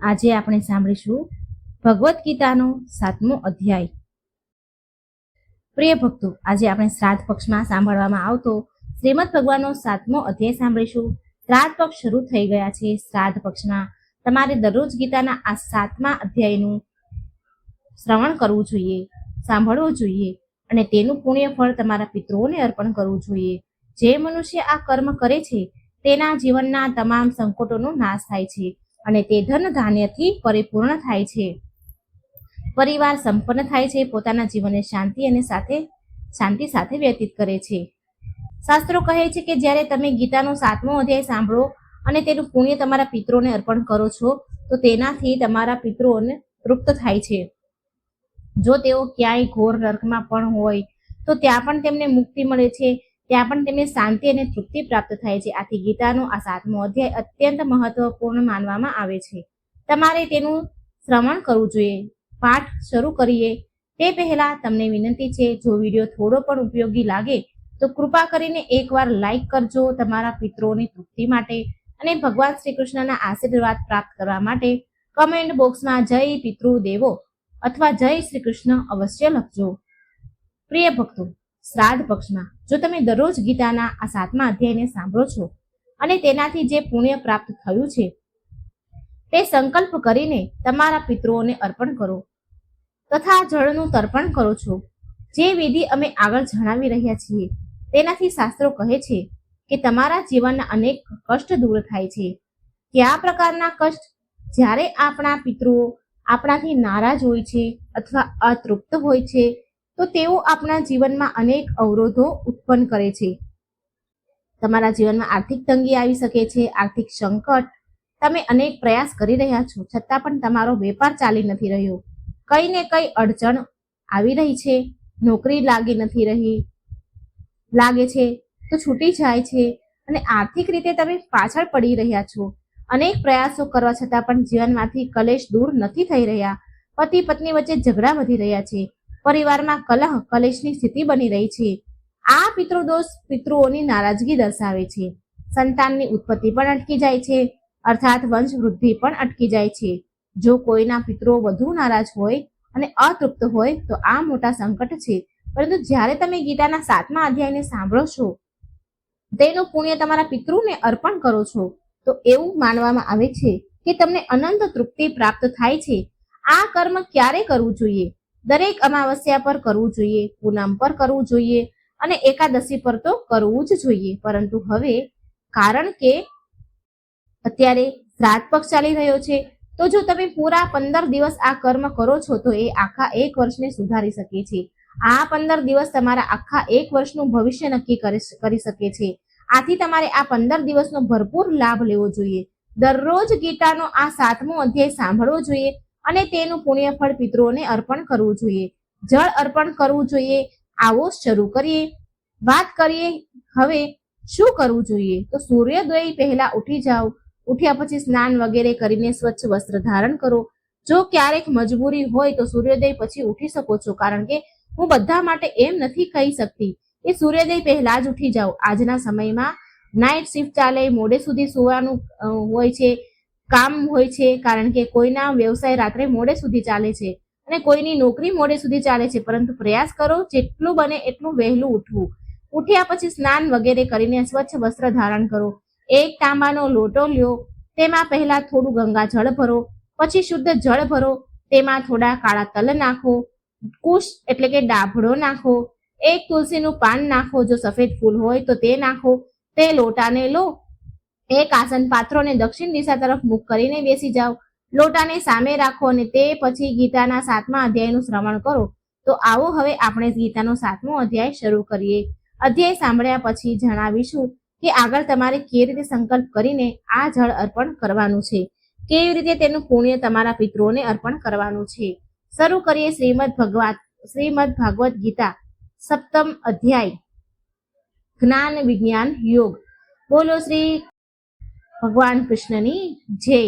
આજે આપણે સાંભળીશું ભગવદ્ ગીતાનો સાતમો અધ્યાય. પ્રિય ભક્તો, આજે આપણે શ્રાદ્ધ પક્ષમાં સાંભળવામાં આવતો શ્રીમદ ભગવાનનો સાતમો અધ્યાય સાંભળીશું. શ્રાદ્ધ પક્ષ શરૂ થઈ ગયા છે. શ્રાદ્ધ પક્ષમાં તમારે દરરોજ ગીતાના આ સાતમા અધ્યાયનું શ્રવણ કરવું જોઈએ, સાંભળવું જોઈએ અને તેનું પુણ્ય ફળ તમારા પિતૃઓને અર્પણ કરવું જોઈએ. જે મનુષ્ય આ કર્મ કરે છે, તેના જીવનના તમામ સંકટોનો નાશ થાય છે. અને તે ધન ધાન્યથી પરિપૂર્ણ થાય છે. પરિવાર સંપન્ન થાય છે, પોતાના જીવનને શાંતિ અને સાથે, શાંતિ સાથે વ્યતીત કરે છે. શાસ્ત્રો કહે છે કે જ્યારે તમે ગીતાનો સાતમો અધ્યાય સાંભળો અને તેનું પુણ્ય તમારા પિત્રોને અર્પણ કરો છો, તો તેનાથી તમારા પિત્રોને તૃપ્ત થાય છે. જો તેઓ ક્યાંય ઘોર નર્કમાં પણ હોય, તો ત્યાં પણ તેમને મુક્તિ મળે છે ત્યાં પણ તેમને શાંતિ અને તૃપ્તિ પ્રાપ્ત થાય છે. આથી ગીતાનો આ સાતમો અધ્યાય અત્યંત મહત્વપૂર્ણ માનવામાં આવે છે. તમારે તેનું શ્રવણ કરવું જોઈએ. પાઠ શરૂ કરીએ. તે પહેલા તમને વિનંતી છે, જો વીડિયો થોડો પણ ઉપયોગી લાગે, તો કૃપા કરીને એકવાર લાઈક કરજો તમારા પિતરોની તૃપ્તિ માટે અને ભગવાન શ્રી કૃષ્ણના આશીર્વાદ પ્રાપ્ત કરવા માટે કમેન્ટ બોક્સમાં જય પિતૃ દેવો અથવા જય શ્રી કૃષ્ણ અવશ્ય લખજો. પ્રિય ભક્તો, શ્રાદ્ધ પક્ષમાં જો તમે દરરોજ ગીતાના આ સાતમા અધ્યાયને સાંભળો છો અને તેનાથી જે પુણ્ય પ્રાપ્ત થયું છે, તે સંકલ્પ કરીને તમારા પિતૃઓને અર્પણ કરો તથા જળનું તર્પણ કરો છો. જે વિધિ અમે આગળ જણાવી રહ્યા છીએ, તેનાથી શાસ્ત્રો કહે છે કે તમારા જીવનના અનેક કષ્ટ દૂર થાય છે. કે આ પ્રકારના કષ્ટ જ્યારે આપણા પિતૃઓ આપણાથી નારાજ હોય છે અથવા અતૃપ્ત હોય છે તો તેઓ આપણા જીવનમાં અનેક અવરોધો ઉત્પન્ન કરે છે. તમારા જીવનમાં આર્થિક તંગી આવી શકે છે, આર્થિક સંકટ. તમે અનેક પ્રયાસ કરી રહ્યા છો, છતાં પણ તમારો વેપાર ચાલી નથી રહ્યો. કઈ ને કઈ અડચણ આવી રહી છે, નોકરી લાગી નથી રહી, લાગે છે, તો છૂટી જાય છે અને આર્થિક રીતે તમે પાછળ પડી રહ્યા છો. અનેક પ્રયાસો કરવા છતાં પણ જીવનમાંથી કલેશ દૂર નથી થઈ રહ્યા. પતિ પત્ની વચ્ચે ઝઘડા વધી રહ્યા છે. પરિવારમાં કલહ કલેશની સ્થિતિ બની રહી છે. આ પિતૃદોષ પિતૃઓની નારાજગી દર્શાવે છે. સંતાનની ઉત્પત્તિ પણ અટકી જાય છે. અર્થાત વંશ વૃદ્ધિ પણ અટકી જાય છે. જો કોઈના પિતૃઓ વધુ નારાજ હોય અને અતૃપ્ત હોય, તો આ મોટા સંકટ છે. પરંતુ જ્યારે તમે ગીતાના સાતમા અધ્યાયને સાંભળો છો, તેનું પુણ્ય તમારા પિતૃને અર્પણ કરો છો, તો એવું માનવામાં આવે છે કે તમને અનંત તૃપ્તિ પ્રાપ્ત થાય છે. આ કર્મ ક્યારે કરવું જોઈએ? દરેક અમાવસ્યા પર કરવું જોઈએ, પૂનમ પર કરવું જોઈએ અને એકાદશી પર તો કરવું જ જોઈએ. પરંતુ હવે, કારણ કે અત્યારે શ્રાદ્ધ પક્ષ ચાલી રહ્યો છે, તો જો તમે પૂરા પંદર દિવસ આ કર્મ કરો છો, તો એ આખા એક વર્ષને સુધારી શકે છે. આ પંદર દિવસ તમારા આખા એક વર્ષનું ભવિષ્ય નક્કી કરી શકે છે. આથી તમારે આ પંદર દિવસનો ભરપૂર લાભ લેવો જોઈએ. દરરોજ ગીતાનો આ સાતમો અધ્યાય સાંભળવો જોઈએ. અને તેનું પુણ્યફળ પિતૃઓને અર્પણ કરવું જોઈએ. જળ અર્પણ કરવું જોઈએ. આવો શરૂ કરીએ. વાત કરીએ. હવે શું કરવું જોઈએ? તો સૂર્યોદય પહેલા ઉઠી જાઓ. ઉઠ્યા પછી સ્નાન વગેરે કરીને સ્વચ્છ વસ્ત્ર ધારણ કરો. જો ક્યારેક મજબૂરી હોય તો સૂર્યોદય પછી ઉઠી શકો છો, કારણ કે હું બધા માટે એમ નથી કહી શકતી એ સૂર્યોદય પહેલા જ ઉઠી જાઓ. આજના સમયમાં નાઇટ શિફ્ટ ચાલે, મોડે સુધી સુવાનું હોય છે. કામ હોય છે, કારણ કે કોઈના વ્યવસાય રાત્રે મોડે સુધી ચાલે છે અને કોઈની નોકરી મોડે સુધી ચાલે છે. પરંતુ પ્રયાસ કરો, જેટલું બને એટલું વહેલું ઉઠવું. ઉઠ્યા પછી સ્નાન વગેરે કરીને સ્વચ્છ વસ્ત્ર ધારણ કરો. એક તાંબાનો લોટો લ્યો, તેમાં પહેલા થોડું ગંગા જળ ભરો, પછી શુદ્ધ જળ ભરો, તેમાં થોડા કાળા તલ નાખો, કુશ એટલે કે ડાભડો નાખો, એક તુલસીનું પાન નાખો, જો સફેદ ફૂલ હોય તો તે નાખો, તે લોટાને લો એક આસન પાત્રોને દક્ષિણ દિશા તરફ મુખ કરીને બેસી જાઓ. લોટાને સામે રાખો અને તે પછી ગીતાના સાતમા અધ્યાયનું શ્રવણ કરો. તો આવો હવે આપણે ગીતાનો સાતમો અધ્યાય શરૂ કરીએ. અધ્યાય સાંભળ્યા પછી જણાવીશું કે આગળ તમારે કેવી રીતે સંકલ્પ કરીને આ જળ અર્પણ કરવાનું છે. કેવી રીતે તેનું પુણ્ય તમારા પિતૃઓને અર્પણ કરવાનું છે. શરૂ કરીએ શ્રીમદ ભગવાત શ્રીમદ ભાગવત ગીતા, સપ્તમ અધ્યાય. જ્ઞાન વિજ્ઞાન યોગ. બોલો શ્રી ભગવાન કૃષ્ણની જય.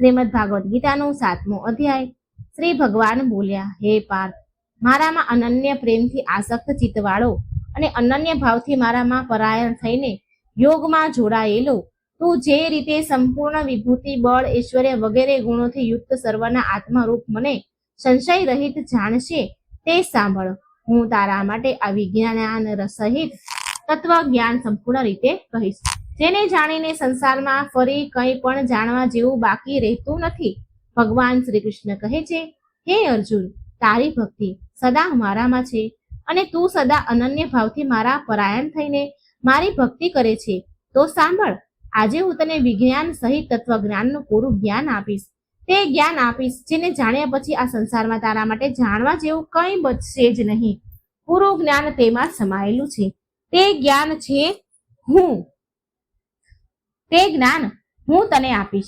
શ્રીમદ ભાગવત ગીતાનો સાતમો અધ્યાય. શ્રી ભગવાન બોલ્યા, હે પાર્થ, મારામાં અનન્ય પ્રેમથી આસક્ત ચિત્તવાળો અને અનન્ય ભાવથી મારામાં પરાયણ થઈને યોગમાં જોડાયેલો, તું જે રીતે સંપૂર્ણ વિભૂતિ, બળ, ઐશ્વર્ય વગેરે ગુણોથી યુક્ત સર્વના આત્મરૂપ મને સંશય રહિત જાણશે, તે સાંભળ. હું તારા માટે આ વિજ્ઞાન સહિત તત્વ જ્ઞાન સંપૂર્ણ રીતે કહીશ. જેને જાણીને સંસારમાં ફરી કંઈ પણ જાણવા જેવું બાકી રહેતું નથી. ભગવાન શ્રી કૃષ્ણ કહે છે, હે અર્જુન, તારી ભક્તિ સદા મારામાં છે અને તું સદા અનન્ય ભાવથી મારા પરાયણ થઈને મારી ભક્તિ કરે છે. તો સાંભળ, આજે હું તને વિજ્ઞાન સહિત તત્વજ્ઞાનનું પૂરું જ્ઞાન આપીશ. તે જ્ઞાન આપીશ જેને જાણ્યા પછી આ સંસારમાં તારા માટે જાણવા જેવું કંઈ બચશે જ નહીં. પૂરું જ્ઞાન તેમાં સમાયેલું છે. તે જ્ઞાન છે હું. તે જ્ઞાન હું તને આપીશ.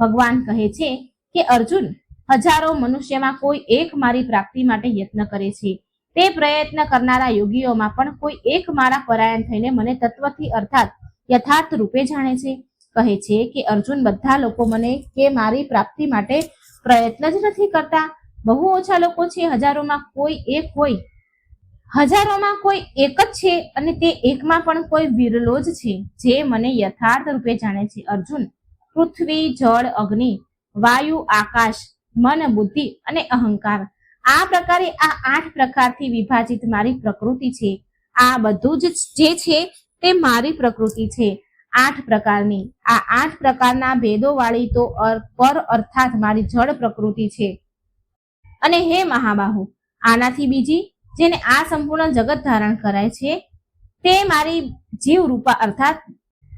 ભગવાન કહે છે કે, અર્જુન, હજારો મનુષ્યમાં કોઈ એક મારી પ્રાપ્તિ માટે યત્ન કરે છે. તે પ્રયત્ન કરનારા યોગીઓમાં પણ કોઈ એક મારા પરાયણ થઈને મને તત્વથી અર્થાત યથાર્થ રૂપે જાણે છે. કહે છે કે, અર્જુન, બધા લોકો મને કે મારી પ્રાપ્તિ માટે પ્રયત્ન જ નથી કરતા. બહુ ઓછા લોકો છે હજારોમાં કોઈ એક હોય હજારોમાં કોઈ એક જ છે અને તે એકમાં પણ કોઈ વિરલો જ છે, જે મને યથાર્થ રૂપે જાણે છે. અર્જુન, પૃથ્વી, જળ, અગ્નિ, વાયુ, આકાશ, મન, બુદ્ધિ અને અહંકાર. આ પ્રકારે આ આઠ પ્રકારથી વિભાજિત મારી પ્રકૃતિ છે. આ બધું જ જે છે તે મારી પ્રકૃતિ છે. આઠ પ્રકારની. આ આઠ પ્રકારના ભેદો વાળી તો પર અર્થાત મારી જળ પ્રકૃતિ છે. અને હે મહાબાહુ, આનાથી બીજી જેને આ સંપૂર્ણ જગત ધારણ કરાય છે, તે મારી જીવ રૂપા અર્થાત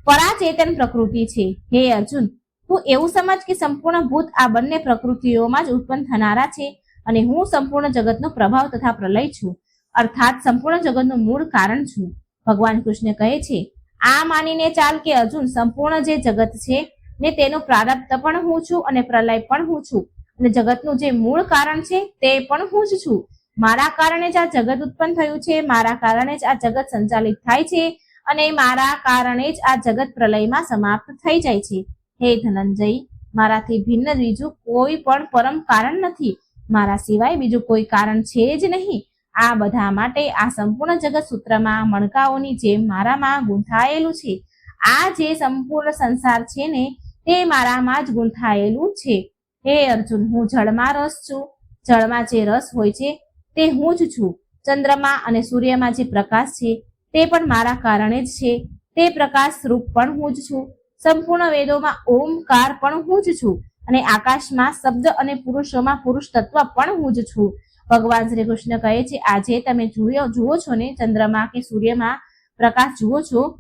પરાચેતન પ્રકૃતિ છે. હે અર્જુન, તું એવું સમજ કે સંપૂર્ણ ભૂત આ બંને પ્રકૃતિઓમાં જ ઉત્પન્ન થનારા છે અને હું સંપૂર્ણ જગતનો પ્રભાવ તથા પ્રલય છું. અર્થાત સંપૂર્ણ જગતનું મૂળ કારણ છું. ભગવાન કૃષ્ણ કહે છે, આ માનીને ચાલ કે અર્જુન, સંપૂર્ણ જે જગત છે ને તેનો પ્રારબ્ધ પણ હું છું અને પ્રલય પણ હું છું. અને જગતનું જે મૂળ કારણ છે તે પણ હું જ છું. મારા કારણે જ આ જગત ઉત્પન્ન થયું છે, મારા કારણે જ આ જગત સંચાલિત થાય છે અને મારા કારણે જ આ જગત પ્રલયમાં સમાપ્ત થઈ જાય છે. હે ધનંજય, મારાથી ભિન્ન બીજું કોઈ પણ પરમ કારણ નથી. મારા સિવાય બીજું કોઈ કારણ છે જ નહીં. આ બધા માટે આ સંપૂર્ણ જગત સૂત્રમાં મણકાઓની જેમ મારામાં ગૂંથાયેલું છે. આ જે સંપૂર્ણ સંસાર છે ને, તે મારામાં જ ગૂંથાયેલું છે. હે અર્જુન, હું જળમાં રસ છું. જળમાં જે રસ હોય છે તે હું જ છું. ચંદ્રમાં અને સૂર્યમાં જે પ્રકાશ છે, તે પણ મારા કારણે જ છે. તે પ્રકાશ રૂપ પણ હું જ છું. સંપૂર્ણ વેદોમાં ઓમકાર પણ હું જ છું અને આકાશમાં શબ્દ અને પુરુષોમાં પુરુષ તત્વ પણ હું જ છું. ભગવાન શ્રી કૃષ્ણ કહે છે, આજે તમે જુઓ જુઓ છો ને, ચંદ્રમાં કે સૂર્યમાં પ્રકાશ જુઓ છો?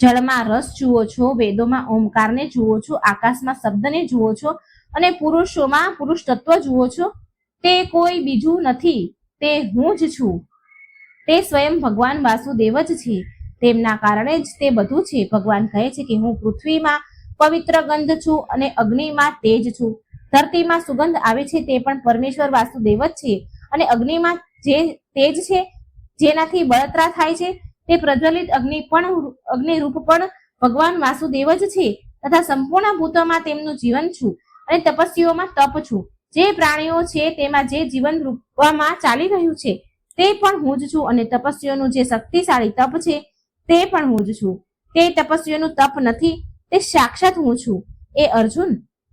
જળમાં રસ જુઓ છો? વેદોમાં ઓમકારને જુઓ છો? આકાશમાં શબ્દને જુઓ છો? અને પુરુષોમાં પુરુષ તત્વ જુઓ છો? તે કોઈ બીજું નથી, તે હું જ છું. તે સ્વયં ભગવાન વાસુદેવ જ છે. તેમના કારણે જ તે બધું છે. ભગવાન કહે છે કે હું પૃથ્વીમાં પવિત્ર ગંધ છું અને અગ્નિમાં તેજ છું. ધરતીમાં સુગંધ આવે છે તે પણ પરમેશ્વર વાસુદેવ જ છે. અને અગ્નિમાં જે તેજ છે, જેનાથી બળતરા થાય છે, તે પ્રજ્વલિત અગ્નિ પણ અગ્નિરૂપ પણ ભગવાન વાસુદેવ જ છે તથા સંપૂર્ણ ભૂતોમાં તેમનું જીવન છું અને તપસ્વીઓમાં તપ છું. જે પ્રાણીઓ છે તેમાં જે જીવન રૂપમાં ચાલી રહ્યું છે, તે પણ હું જ છું અને તપસ્વીઓનું જે શક્તિશાળી તપ છે, તે પણ હું જ છું. તે તપસ્વીઓનું તપ નથી, તે સાક્ષાત હું છું. એ અર્જુન,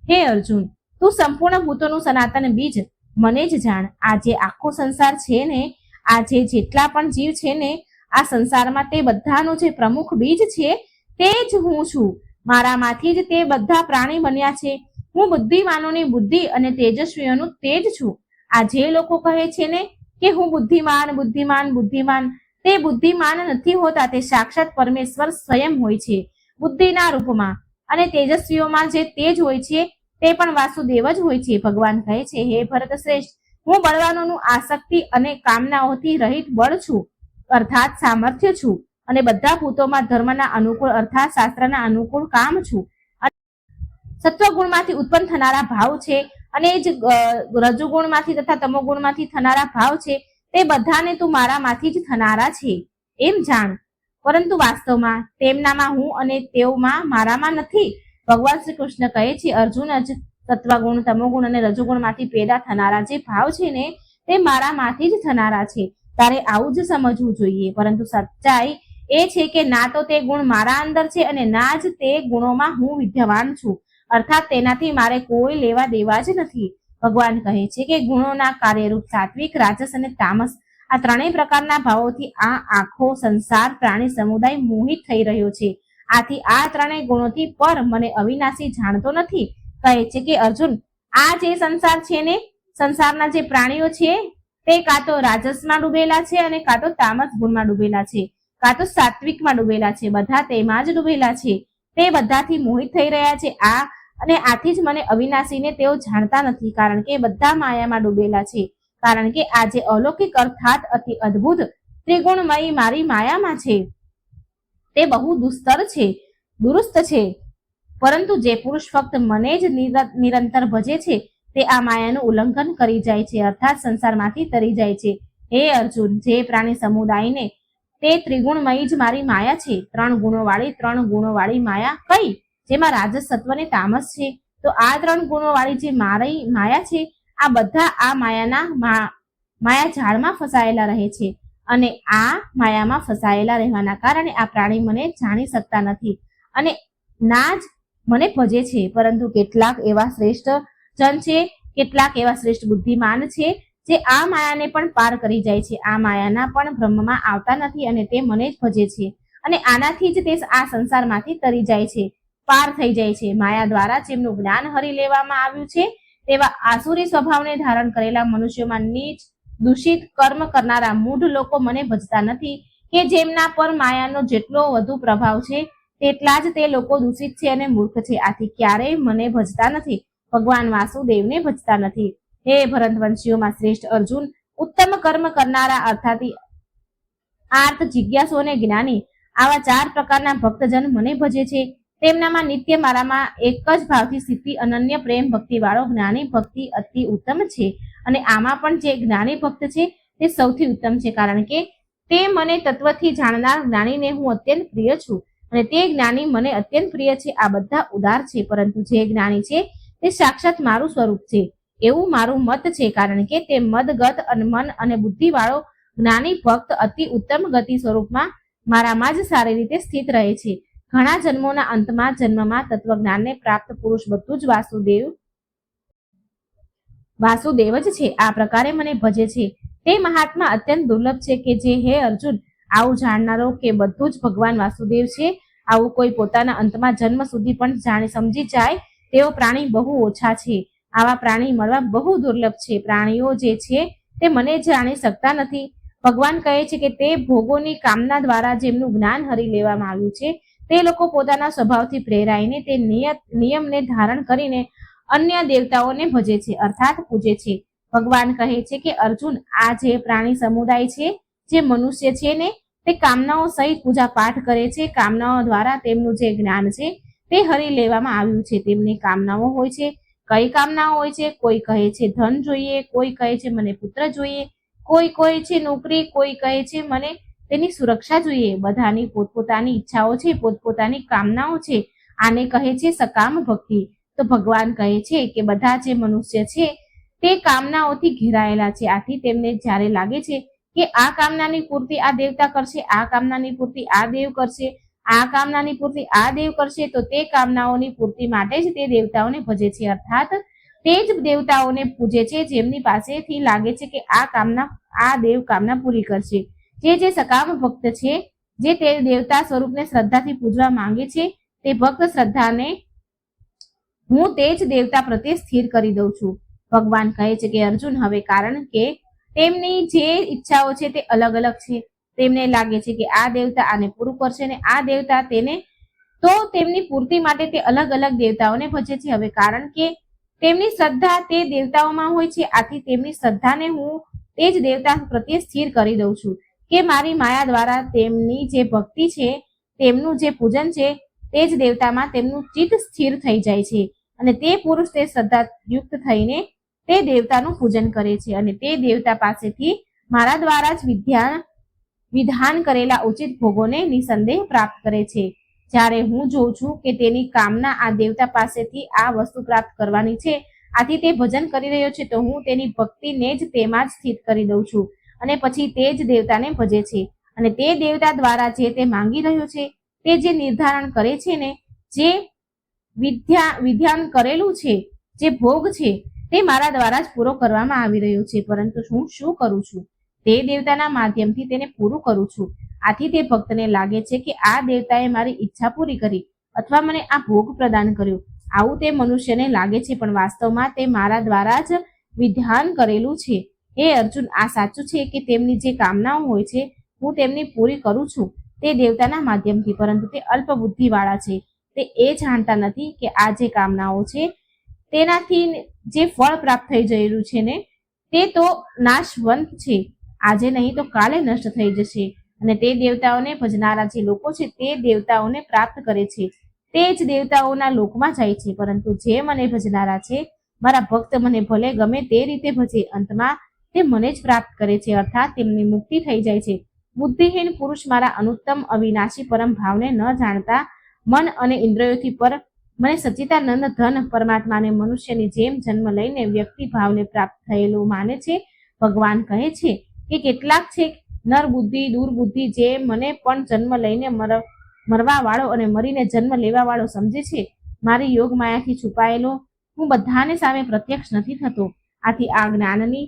હે અર્જુન, તું સંપૂર્ણ ભૂતોનું સનાતન બીજ, મને જ જાણ, આ જે આખો સંસાર છે ને, આ જે જેટલા પણ જીવ છે ને, આ સંસારમાં તે બધાનું જે પ્રમુખ બીજ છે, તે જ હું છું. મારામાંથી જ તે બધા પ્રાણી બન્યા છે. હું બુદ્ધિમાનોની બુદ્ધિ અને તેજસ્વીઓનું તેજ છું. આ જે લોકો કહે છે ને કે હું બુદ્ધિમાન બુદ્ધિમાન બુદ્ધિમાન, તે બુદ્ધિમાન નથી હોતા, તે સાક્ષાત પરમેશ્વર સ્વયં હોય છે, બુદ્ધિના રૂપમાં. અને તેજસ્વીઓમાં જે તેજ હોય છે, તે પણ વાસુદેવ જ હોય છે, ભગવાન કહે છે, હે ભરત શ્રેષ્ઠ, હું બળવાનોનું આસક્તિ અને કામનાઓથી રહિત બળ છું, અર્થાત સામર્થ્ય છું, અને બધા ભૂતોમાં ધર્મના અનુકૂળ, અર્થાત શાસ્ત્રના અનુકૂળ કામ છું. સત્વગુણમાંથી ઉત્પન્ન થનારા ભાવ છે અને જ રજુગુણમાંથી તથા તમોગુણમાંથી થનારા ભાવ છે તે બધાને તું મારામાંથી જ થનારા છે, એમ જાણ. પરંતુ વાસ્તવમાં તેમનામાં હું અને તેઓમાં મારામાં નથી. ભગવાન શ્રી કૃષ્ણ કહે છે, અર્જુન જ સત્વગુણ, તમોગુણ અને રજુગુણમાંથી પેદા થનારા જે ભાવ છે ને, તે મારામાંથી જ થનારા છે. તારે આવું જ સમજવું જોઈએ. પરંતુ સચ્ચાઈ એ છે કે ના તો તે ગુણ મારા અંદર છે અને ના જ તે ગુણોમાં હું વિદ્યમાન છું. અર્થાત તેનાથી મારે કોઈ લેવા દેવા જ નથી. ભગવાન કહે છે કે ગુણોના કાર્યરૂપ સાત્વિક, રાજસ અને તામસ આ ત્રણેય પ્રકારના ભાવોથી આ આખો સંસાર, પ્રાણી, સમુદાય મોહિત થઈ રહ્યો છે. આથી આ ત્રણેય ગુણોથી પર મને અવિનાશી જાણતો નથી. કહે છે કે અર્જુન, આ જે સંસાર છે ને, સંસારના જે પ્રાણીઓ છે, તે કાં તો રાજસમાં ડૂબેલા છે અને કાં તો તામસ ગુણમાં ડૂબેલા છે, કાં તો સાત્વિકમાં ડૂબેલા છે, બધા તેમાં જ ડૂબેલા છે. તે બધાથી મોહિત થઈ રહ્યા છે. આ અને આથી જ મને અવિનાશીને તેઓ જાણતા નથી, કારણ કે બધા માયામાં ડૂબેલા છે. કારણ કે આ જે અલૌકિક અર્થાત અતિ અદ્ભુત ત્રિગુણમયી મારી માયામાં છે. તે બહુ દુસ્તર છે, દુરુસ્ત છે. પરંતુ જે પુરુષ ફક્ત મને જ નિર- નિરંતર ભજે છે, તે આ માયાનું ઉલ્લંઘન કરી જાય છે, અર્થાત સંસારમાંથી તરી જાય છે. હે અર્જુન, જે પ્રાણી સમુદાયને તે ત્રિગુણમયી જ મારી માયા છે. ત્રણ ગુણોવાળી ત્રણ ગુણોવાળી માયા કઈ? જેમાં રાજસ સત્વ તામસ છે, તો આ ત્રણ ગુણોવાળી જે મારી, માયા છે, આ બધા આ માયાના માયા ઝાડમાં ફસાયેલા રહે છે અને આ માયામાં ફસાયેલા રહેવાના કારણે આ પ્રાણી મને જાણી શકતા નથી અને ના જ મને ભજે છે, પરંતુ કેટલાક એવા શ્રેષ્ઠ જન છે, કેટલાક એવા શ્રેષ્ઠ બુદ્ધિમાન છે, જે આ માયાને પણ પાર કરી જાય છે, આ માયાના પણ બ્રહ્મમાં આવતા નથી અને તે મને જ ભજે છે અને આનાથી જ તે આ સંસારમાંથી તરી જાય છે. પાર થઈ જાય છે. માયા દ્વારા જેમનું જ્ઞાન હરી લેવામાં આવ્યું છે, તેવા આસુરી સ્વભાવને ધારણ કરેલા મનુષ્યોમાં નીચ દૂષિત કર્મ કરનારા મૂઢ લોકો મને ભજતા નથી કે જેમના પર માયાનો જેટલો વધુ પ્રભાવ છે, તેટલા જ તે લોકો દૂષિત છે અને મૂર્ખ છે. આથી ક્યારેય મને ભજતા નથી. ભગવાન વાસુદેવને ભજતા નથી. હે ભરતવંશીઓમાં શ્રેષ્ઠ અર્જુન, ઉત્તમ કર્મ કરનારા અર્થાથી આર્થ જિજ્ઞાસુ અને જ્ઞાની, આવા ચાર પ્રકારના ભક્તજન મને ભજે છે. તેમનામાં નિત્ય મારામાં એક જ ભાવથી સ્થિતિ અનન્ય પ્રેમ ભક્તિ વાળો જ્ઞાની ભક્તિ અતિ ઉત્તમ છે. અને આમાં પણ જે જ્ઞાની ભક્ત છે, તે સૌથી ઉત્તમ છે. કારણ કે તે મને તત્વથી જાણનાર જ્ઞાનીને હું અત્યંત પ્રિય છું. અને તે જ્ઞાની મને અત્યંત પ્રિય છે. આ બધા ઉદાર છે. પરંતુ જે જ્ઞાની છે, તે સાક્ષાત મારું સ્વરૂપ છે. એવું મારું મત છે. કારણ કે તે મદગત અને મન અને બુદ્ધિ વાળો જ્ઞાની ભક્ત અતિ ઉત્તમ ગતિ સ્વરૂપમાં મારામાં જ સારી રીતે સ્થિત રહે છે. ઘણા જન્મોના અંતમાં જન્મમાં તત્વજ્ઞાનને પ્રાપ્ત પુરુષ બધું જ વાસુદેવ વાસુદેવ જ છે. આ પ્રકારે મને ભજે છે. તે મહાત્મા અત્યંત દુર્લભ છે કે જે, હે અર્જુન, આવું જાણનારો કે બધું જ ભગવાન વાસુદેવ છે, આવું કોઈ પોતાના અંતમાં જન્મ સુધી પણ જાણે સમજી જાય, તેઓ પ્રાણી બહુ ઓછા છે. આવા પ્રાણી મળવા બહુ દુર્લભ છે. પ્રાણીઓ જે છે, તે મને જાણી શકતા નથી. ભગવાન કહે છે કે તે ભોગોની કામના દ્વારા જેમનું જ્ઞાન હરી લેવામાં આવ્યું છે તે લોકો પોતાના સ્વભાવથી પ્રેરાઈને તે નિયત, નિયમને ધારણ કરીને અન્ય દેવતાઓને ભજે છે, અર્થાત પૂજે છે. ભગવાન કહે છે કે અર્જુન, આ જે પ્રાણી સમુદાય છે, જે મનુષ્ય છે ને, તે કામનાઓ સહિત પૂજા પાઠ કરે છે, કામનાઓ દ્વારા તેમનું જે જ્ઞાન છે, તે હરી લેવામાં આવ્યું છે. તેમની કામનાઓ હોય છે, કઈ કામનાઓ હોય છે? કોઈ કહે છે, ધન જોઈએ, કોઈ કહે છે, મને પુત્ર જોઈએ. કોઈ કહે છે, નોકરી. કોઈ કહે છે, મને તેની સુરક્ષા જોઈએ. બધાની પોતપોતાની ઈચ્છાઓ છે, પોતપોતાની કામનાઓ છે. આને કહે છે સકામ ભક્તિ. તો ભગવાન કહે છે કે બધા જે મનુષ્ય છે, તે કામનાઓથી ઘેરાયેલા છે. આથી તેમને જ્યારે લાગે છે કે આ કામનાની પૂર્તિ આ દેવતા કરશે, આ કામનાની પૂર્તિ આ દેવ કરશે, આ કામનાની પૂર્તિ આ દેવ કરશે, તો તે કામનાઓની પૂર્તિ માટે જ તે દેવતાઓને ભજે છે. અર્થાત તે જ દેવતાઓને પૂજે છે જેમની પાસેથી લાગે છે કે આ કામના, આ દેવ કામના પૂરી કરશે. જે જે સકામ ભક્ત છે, જે તે દેવતા સ્વરૂપને શ્રદ્ધાથી પૂજવા માંગે છે, તે ભક્ત શ્રદ્ધાને હું તે જ દેવતા પ્રત્યે સ્થિર કરી દઉં છું. ભગવાન કહે છે કે, અર્જુન, હવે કારણ કે તેમની જે ઈચ્છાઓ છે તે અલગ અલગ છે. તેમને લાગે છે કે આ દેવતા આને પૂરું કરશે ને આ દેવતા તેને તો તેમની પૂર્તિ માટે તે અલગ અલગ દેવતાઓને ભજે છે. હવે કારણ કે તેમની શ્રદ્ધા તે દેવતાઓમાં હોય છે, આથી તેમની શ્રદ્ધાને હું તે જ દેવતા પ્રત્યે સ્થિર કરી દઉં છું. કે મારી માયા દ્વારા તેમની જે ભક્તિ છે, તેમનું જે પૂજન છે, તે જ દેવતામાં તેમનું ચિત્ત સ્થિર થઈ જાય છે અને તે પુરુષ તે શ્રદ્ધા યુક્ત થઈને તે દેવતાનું પૂજન કરે છે અને તે દેવતા પાસેથી મારા દ્વારા જ વિદ્યા, વિધાન કરેલા ઉચિત ભોગોને નિસંદેહ પ્રાપ્ત કરે છે. જ્યારે હું જોઉં છું કે તેની કામના આ દેવતા પાસેથી આ વસ્તુ પ્રાપ્ત કરવાની છે, આથી તે ભજન કરી રહ્યો છે, તો હું તેની ભક્તિને જ તેમાં જ સ્થિત કરી દઉં છું. અને પછી તે જ દેવતાને ભજે છે. અને તે દેવતા દ્વારા જે તે માંગી રહ્યો છે, તે જે નિર્ધારણ કરે છે ને, જે વિદ્યા, વિધાન કરેલું છે, જે ભોગ છે, તે મારા દ્વારા જ પૂરો કરવામાં આવી રહ્યો છે. પરંતુ હું શું કરું છું? તે દેવતાના માધ્યમથી તેને પૂરું કરું છું. આથી તે ભક્તને લાગે છે કે આ દેવતાએ મારી ઈચ્છા પૂરી કરી અથવા મને આ ભોગ પ્રદાન કર્યો. આવું તે મનુષ્યને લાગે છે, પણ વાસ્તવમાં તે મારા દ્વારા જ વિધાન કરેલું છે. હે અર્જુન, આ સાચું છે કે તેમની જે કામનાઓ હોય છે, હું તેમની પૂરી કરું છું, તે દેવતાના માધ્યમથી, પરંતુ તે અલ્પ બુદ્ધિવાળા છે. તે એ જાણતા નથી કે આ જે કામનાઓ છે, તેનાથી જે ફળ પ્રાપ્ત થઈ જયેલું છે ને, તે તો નાશવંત છે. આજે નહીં તો કાલે નષ્ટ થઈ જશે. અને તે દેવતાઓને ભજનારા જે લોકો છે, તે દેવતાઓને પ્રાપ્ત કરે છે. તે જ દેવતાઓના લોકમાં જાય છે, પરંતુ જે મને ભજનારા છે, મારા ભક્ત મને ભલે ગમે તે રીતે ભજે, અંતમાં તે મને જ પ્રાપ્ત કરે છે, અર્થાત તેમની મુક્તિ થઈ જાય છે. બુદ્ધિહીન પુરુષ મારા અનુત્તમ અવિનાશી પરમ ભાવને ન જાણતા મન અને ઇન્દ્રિયોથી પર મને સચ્ચિદાનંદ ધન પરમાત્માને મનુષ્યની જેમ જન્મ લઈને વ્યક્તિ ભાવને પ્રાપ્ત થયેલું માને છે. ભગવાન કહે છે કે કેટલાક છે નર બુદ્ધિ દુર્બુદ્ધિ જે મને પણ જન્મ લઈને મર મરવા વાળો અને મરીને જન્મ લેવા વાળો સમજે છે. મારી યોગ માયાથી છુપાયેલો હું બધાને સામે પ્રત્યક્ષ નથી થતો. આથી આ જ્ઞાનની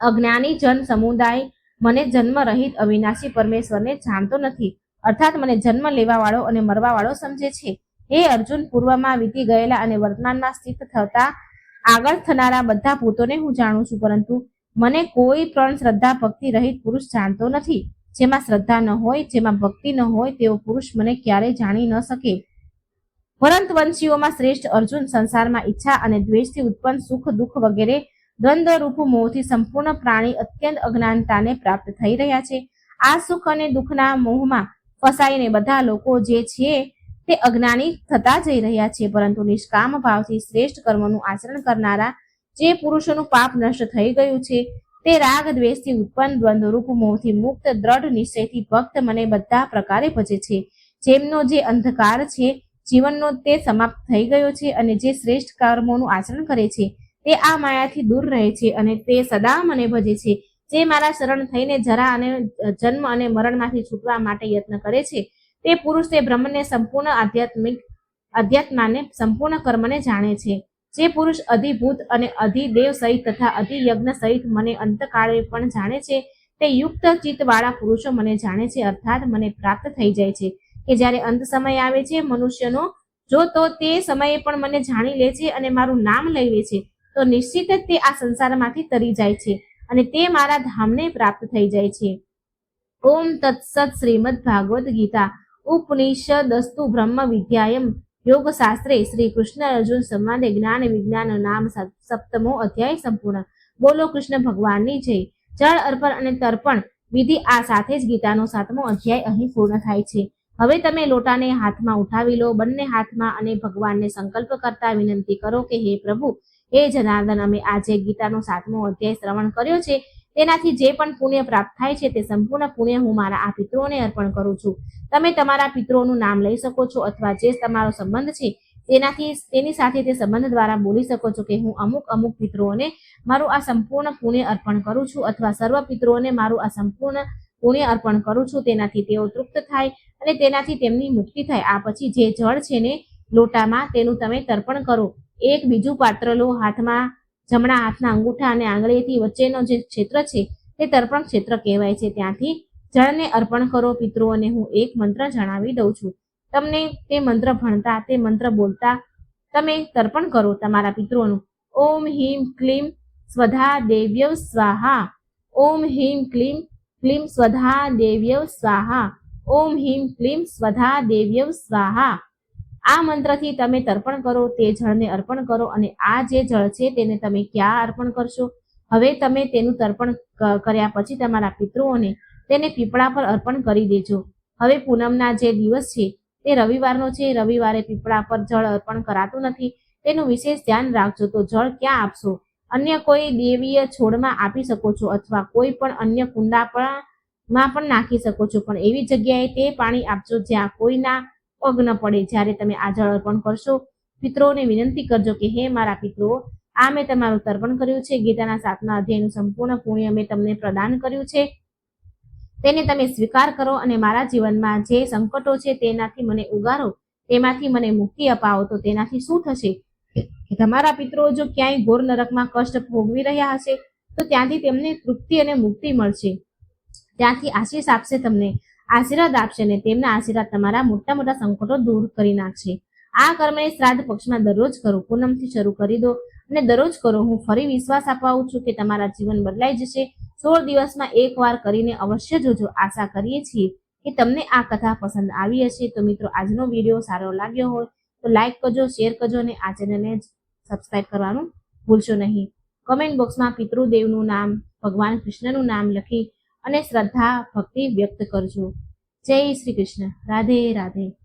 અજ્ઞાની જન સમુદાય મને જન્મ રહિત અવિનાશી પરમેશ્વરને જાણતો નથી. અર્થાત મને જન્મ લેવા વાળો અને મરવાવાળો સમજે છે. હે અર્જુન, પૂર્વમાં વીતી ગયેલા અને વર્તમાનમાં સ્થિત થતા આગળ થનારા બધા ભૂતોને હું જાણું છું, પરંતુ મને કોઈ પણ શ્રદ્ધા ભક્તિ રહિત પુરુષ જાણતો નથી. જેમાં શ્રદ્ધા ન હોય, જેમાં ભક્તિ ન હોય, તેવો પુરુષ મને ક્યારેય જાણી ન શકે. વંશીઓમાં શ્રેષ્ઠ અર્જુન સંસારમાં ઈચ્છા અને દ્વેષથી ઉત્પન્ન સુખ દુઃખ વગેરે દ્વંદ્વરૂપ મોહથી સંપૂર્ણ પ્રાણી અત્યંત અજ્ઞાનતાને પ્રાપ્ત થઈ રહ્યા છે. આ સુખ અને દુઃખના મોહમાં ફસાઈને બધા લોકો જે છે તે અજ્ઞાની થતા જઈ રહ્યા છે, પરંતુ નિષ્કામ ભાવથી શ્રેષ્ઠ કર્મનું આચરણ કરનારા જે પુરુષોનું પાપ નષ્ટ થઈ ગયું છે, તે રાગ દ્વેષથી ઉત્પન્ન દ્વંદ્વરૂપ મોહથી મુક્ત દ્રઢ નિશ્ચયથી ભક્ત મને બધા પ્રકારે ભજે છે. જેમનો જે અંધકાર છે, જીવનનો તે સમાપ્ત થઈ ગયો છે અને જે શ્રેષ્ઠ કર્મોનું આચરણ કરે છે તે આ માયાથી દૂર રહે છે અને તે સદા મને ભજે છે. જે મારા શરણ થઈને જરા અને જન્મ અને મરણમાંથી છૂટવા માટે યત્ન કરે છે, તે પુરુષ તે બ્રહ્મને સંપૂર્ણ આધ્યાત્મિક, અધ્યાત્માને સંપૂર્ણ કર્મને જાણે છે. જે પુરુષ અધિભૂત અને અધિદેવ સહિત તથા અધિયજ્ઞ સહિત મને અંતકાળે પણ જાણે છે, તે યુક્ત ચિત્તવાળા પુરુષો મને જાણે છે, અર્થાત મને પ્રાપ્ત થઈ જાય છે કે જ્યારે અંત સમય આવે છે મનુષ્યનો, જો તો તે સમયે પણ મને જાણી લે છે અને મારું નામ લઈ લે છે. તો નિશ્ચિત જ તે આ સંસારમાંથી તરી જાય છે અને તે મારા ધામને પ્રાપ્ત થઈ જાય છે. ઓમ તત્સત શ્રીમદ ભાગવત ગીતા ઉપનિષદસ્તુ બ્રહ્મ વિદ્યાયમ યોગ શાસ્ત્રે શ્રી કૃષ્ણ અર્જુન સંવાદે જ્ઞાન વિજ્ઞાન નામ સપ્તમો અધ્યાય સંપૂર્ણ. બોલો કૃષ્ણ ભગવાનની જય. જળ અર્પણ અને તર્પણ વિધિ આ સાથે જ ગીતાનો સાતમો અધ્યાય અહીં પૂર્ણ થાય છે. હવે તમે લોટાને હાથમાં ઉઠાવી લો, બંને હાથમાં અને ભગવાનને સંકલ્પ કરતા વિનંતી કરો કે હે પ્રભુ હે જનાર્દન અમે આજે ગીતાનો સાતમો અધ્યાય શ્રવણ કર્યો છે. તેનાથી જે પણ પુણ્ય પ્રાપ્ત થાય છે તે સંપૂર્ણ પુણ્ય હું મારા આ પિત્રોને અર્પણ કરું છું. તમે તમારા પિત્રોનું નામ લઈ શકો છો અથવા જે તમારો સંબંધ છે તેનાથી તેની સાથે તે સંબંધ દ્વારા બોલી શકો છો કે હું અમુક અમુક પિત્રોને મારું આ સંપૂર્ણ પુણ્ય અર્પણ કરું છું અથવા સર્વ પિત્રોને મારું આ સંપૂર્ણ પુણ્ય અર્પણ કરું છું. તેનાથી તેઓ તૃપ્ત થાય અને તેનાથી તેમની મુક્તિ થાય. આ પછી જે જળ છે ને લોટામાં તેનું તમે તર્પણ કરો. એક બીજું પાત્ર હાથમાં જમણા હાથના અંગૂઠા અને આંગળીથી વચ્ચેનો જે ક્ષેત્ર છે તે તર્પણ ક્ષેત્ર કહેવાય છે. ત્યાંથી જળને અર્પણ કરો પિતૃઓને હું એક મંત્ર જણાવી દઉં છું. તમને તે મંત્ર ભણતા, તે મંત્ર બોલતા તમે તર્પણ કરો તમારા પિતૃઓનું. ઓમ હિમ ક્લીમ સ્વધા દેવ્ય સ્વાહા. ઓમ હિમ ક્લીમ ક્લીમ સ્વધા દેવ્ય સ્વાહા. ઓમ હિમ ક્લીમ સ્વધા દેવ્ય સ્વાહા. આ મંત્રથી તમે તર્પણ કરો, તે જળને અર્પણ કરો અને આ જે જળ છે તેને તમે ક્યાં અર્પણ કરશો? હવે તમે તેનું તર્પણ કર્યા પછી તમારા પિતૃઓને તેને પીપળા પર અર્પણ કરી દેજો. હવે પૂનમના જે દિવસ છે તે રવિવારનો છે, રવિવારે પીપળા પર જળ અર્પણ કરાતું નથી, તેનું વિશેષ ધ્યાન રાખજો. તો જળ ક્યાં આપશો? અન્ય કોઈ દેવીય છોડમાં આપી શકો છો અથવા કોઈ પણ અન્ય કુંડા પણ માં પણ નાખી શકો છો. પણ એવી જગ્યાએ તે પાણી આપજો જ્યાં કોઈના પગ ન પડે જ્યારે તમે આ જળ અર્પણ કરશો. પિત્રોને વિનંતી કરજો કે, હે મારા પિત્રો આ મેં તમારું તર્પણ કર્યું છે. ગીતાના સાતમા અધ્યાયનું સંપૂર્ણ પુણ્ય મેં તમને પ્રદાન કર્યું છે. તેને તમે સ્વીકાર કરો અને મારા જીવનમાં જે સંકટો છે તેનાથી મને ઉગારો, તેમાંથી મને મુક્તિ અપાવો. તો તેનાથી શું થશે? તમારા પિત્રો જો ક્યાંય ઘોર નરકમાં કષ્ટ ભોગવી રહ્યા હશે, તો ત્યાંથી તેમને તૃપ્તિ અને મુક્તિ મળશે. ત્યાંથી આશીષ આપશે તમને. આશીર્વાદ આપશે અને તેમના આશીર્વાદ તમારા મોટા મોટા સંકટો દૂર કરી નાખશે. આ કર્મને શ્રાદ્ધ પક્ષમાં દરરોજ કરો. પૂનમથી શરૂ કરી દો અને દરરોજ કરો. હું ફરી વિશ્વાસ અપાવું છું કે તમારા જીવન બદલાઈ જશે. સોળ દિવસમાં એક વાર કરીને અવશ્ય જોજો. આશા કરીએ છીએ કે તમને આ કથા પસંદ આવી હશે. તો મિત્રો, આજનો વીડિયો સારો લાગ્યો હોય તો લાઈક કરજો, શેર કરજો અને આ ચેનલને સબસ્ક્રાઈબ કરવાનું ભૂલશો નહીં. કમેન્ટ બોક્સમાં પિતૃદેવનું નામ, ભગવાન કૃષ્ણનું નામ લખી અને શ્રદ્ધા ભક્તિ વ્યક્ત કરજો. જય શ્રી કૃષ્ણ. રાધે રાધે.